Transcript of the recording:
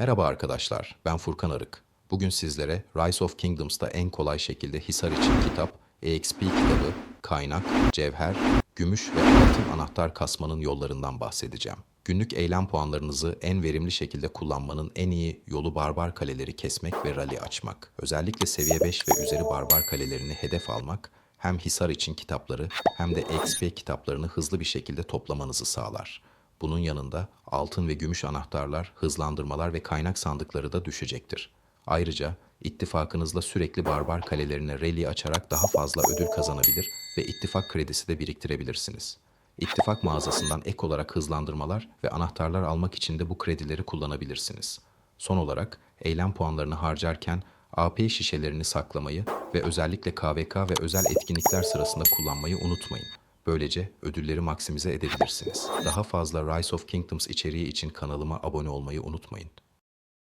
Merhaba arkadaşlar, ben Furkan Arık. Bugün sizlere Rise of Kingdoms'ta en kolay şekilde Hisar için kitap, EXP kitabı, kaynak, cevher, gümüş ve altın anahtar kasmanın yollarından bahsedeceğim. Günlük eylem puanlarınızı en verimli şekilde kullanmanın en iyi yolu barbar kaleleri kesmek ve rally açmak. Özellikle seviye 5 ve üzeri barbar kalelerini hedef almak, hem Hisar için kitapları hem de XP kitaplarını hızlı bir şekilde toplamanızı sağlar. Bunun yanında altın ve gümüş anahtarlar, hızlandırmalar ve kaynak sandıkları da düşecektir. Ayrıca ittifakınızla sürekli barbar kalelerine rally açarak daha fazla ödül kazanabilir ve ittifak kredisi de biriktirebilirsiniz. İttifak mağazasından ek olarak hızlandırmalar ve anahtarlar almak için de bu kredileri kullanabilirsiniz. Son olarak eylem puanlarını harcarken AP şişelerini saklamayı ve özellikle KVK ve özel etkinlikler sırasında kullanmayı unutmayın. Böylece ödülleri maksimize edebilirsiniz. Daha fazla Rise of Kingdoms içeriği için kanalıma abone olmayı unutmayın.